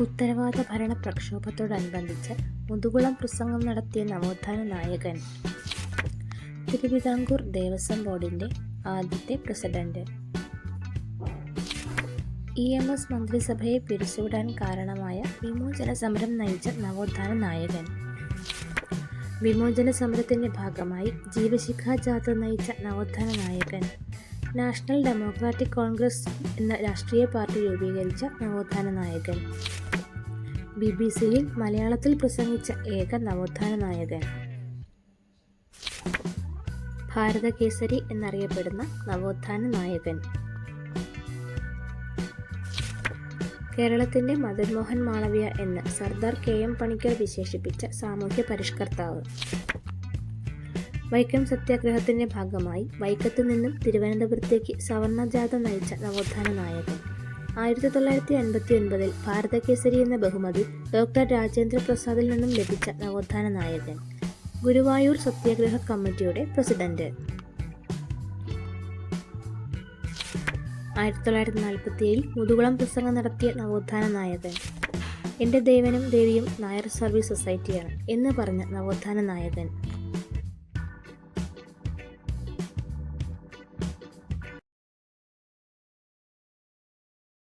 ഉത്തരവാദ ഭരണ പ്രക്ഷോഭത്തോടനുബന്ധിച്ച് മുതുകുളം പ്രസംഗം നടത്തിയ നവോത്ഥാന നായകൻ തിരുവിതാംകൂർ ദേവസ്വം ബോർഡിന്റെ ആദ്യത്തെ പ്രസിഡന്റ്. ഇ എം എസ് മന്ത്രിസഭയെ പിരിച്ചുവിടാൻ കാരണമായ വിമോചന സമരം നയിച്ച നവോത്ഥാന നായകൻ. വിമോചന സമരത്തിന്റെ ഭാഗമായി ജീവശിഖാ ജാഥ നയിച്ച നവോത്ഥാന നായകൻ. നാഷണൽ ഡെമോക്രാറ്റിക് കോൺഗ്രസ് എന്ന രാഷ്ട്രീയ പാർട്ടി രൂപീകരിച്ച നവോത്ഥാന നായകൻ. ബി ബി സിയിൽ മലയാളത്തിൽ പ്രസംഗിച്ച ഏക നവോത്ഥാന നായകൻ. ഭാരതകേസരി എന്നറിയപ്പെടുന്ന നവോത്ഥാന നായകൻ. കേരളത്തിന്റെ മദൻ മോഹൻ മാളവ്യ എന്ന് സർദാർ കെ എം പണിക്കർ വിശേഷിപ്പിച്ച സാമൂഹ്യ പരിഷ്കർത്താവ്. വൈക്കം സത്യാഗ്രഹത്തിന്റെ ഭാഗമായി വൈക്കത്തു നിന്നും തിരുവനന്തപുരത്തേക്ക് സവർണജാഥ നയിച്ച നവോത്ഥാന നായകൻ. ആയിരത്തി തൊള്ളായിരത്തി അൻപത്തി ഒൻപതിൽ ഭാരതകേസരി എന്ന ബഹുമതി ഡോക്ടർ രാജേന്ദ്ര പ്രസാദിൽ നിന്നും ലഭിച്ച നവോത്ഥാന നായകൻ. ഗുരുവായൂർ സത്യാഗ്രഹ കമ്മിറ്റിയുടെ പ്രസിഡന്റ്. ആയിരത്തി തൊള്ളായിരത്തി നാൽപ്പത്തി ഏഴിൽ മുതുകുളം പ്രസംഗം നടത്തിയ നവോത്ഥാന നായകൻ. എന്റെ ദേവനും ദേവിയും നായർ സർവീസ് സൊസൈറ്റിയാണ് എന്ന് പറഞ്ഞ നവോത്ഥാന നായകൻ.